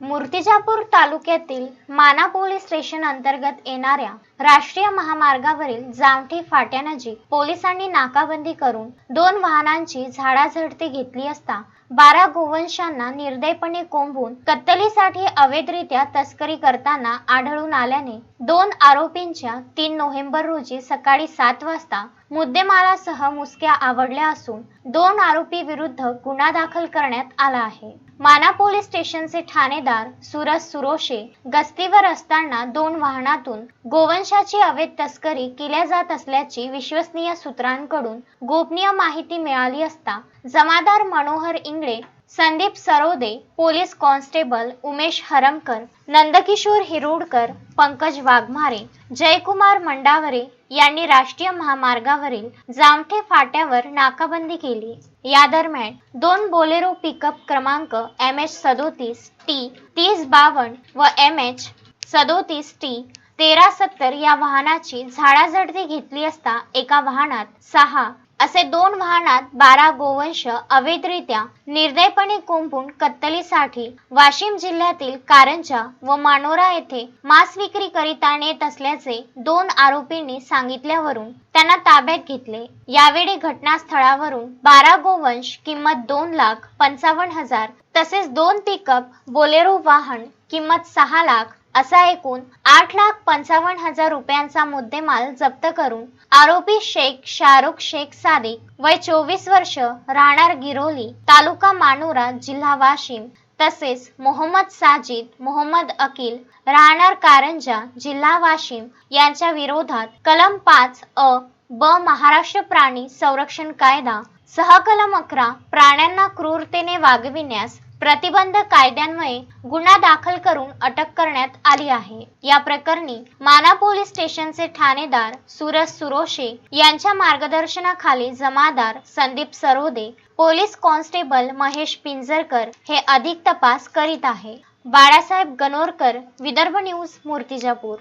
मूर्तिजापूर तालुक्यातील माना police station अंतर्गत येणाऱ्या राष्ट्रीय महामार्गावरील जामठी फाट्यानजीक पोलिसांनी नाकाबंदी करून दोन वाहनांची झाडाझडती घेतली असता बारा गोवंशांना निर्दयपणे कोंबून कत्तलीसाठी अवैधरित्या तस्करी करताना आढळून आल्याने दोन आरोपींच्या तीन नोव्हेंबर रोजी सकाळी सात वाजता मुद्देमालासह मुसक्या आवडल्या असून दोन आरोपी विरुद्ध गुन्हा दाखल करण्यात आला आहे. माना पोलीस स्टेशनचे ठाणेदार सुरज सुरोशे गस्तीवर असताना दोन वाहनातून गोवंशाची अवैध तस्करी केल्या जात असल्याची विश्वसनीय सूत्रांकडून गोपनीय माहिती मिळाली असता जमादार मनोहर इंगळे संदीप सरोदे पोलीस कॉन्स्टेबल उमेश हरमकर नंदकिशोर हिरोडकर पंकज वाघमारे जयकुमार मंडावरे यांनी राष्ट्रीय महामार्गावरील जामठे फाट्यावर नाकाबंदी केली. या दरम्यान दोन बोलेरो पिकअप क्रमांक एम एच सदोतीस टी तीस बावन्न व एम एच सदोतीस टी तेरा सत्तर या वाहनाची झाडाझडती घेतली असता एका वाहनात सहा असे दोन वाहनात बारा गोवंश अवैधरित्या निर्दयपणे कोंबून कत्तलीसाठी वाशिम जिल्ह्यातील कारंजा व मानोरा येथे मांस विक्री करिता नेत असल्याचे दोन आरोपींनी सांगितल्यावरून त्यांना ताब्यात घेतले. यावेळी घटनास्थळावरून बारा गोवंश किंमत दोन लाख पंचावन्न हजार तसेच दोन पिकअप बोलेरो वाहन किंमत सहा लाख असा एकूण आठ लाख पंचावन्न हजार रुपयांचा मुद्देमाल जप्त करून आरोपी शेख शाहरुख शेख सादिक वय चोवीस वर्ष राहणार गिरोली तालुका मानोरा जिल्हा वाशिम तसेच मोहम्मद साजिद मोहम्मद अकिल राहणार कारंजा जिल्हा वाशिम यांच्या विरोधात कलम पाच अ ब महाराष्ट्र प्राणी संरक्षण कायदा सहकलम अकरा प्राण्यांना क्रूरतेने वागविण्यास प्रतिबंध कायद्यान्वये गुन्हा दाखल करून अटक करण्यात आली आहे. या प्रकरणी माना पोलीस स्टेशनचे ठाणेदार सुरज सुरोशे यांच्या मार्गदर्शनाखाली जमादार संदीप सरोदे पोलीस कॉन्स्टेबल महेश पिंजरकर हे अधिक तपास करीत आहे. बाळासाहेब गणोरकर विदर्भ न्यूज मूर्तिजापूर.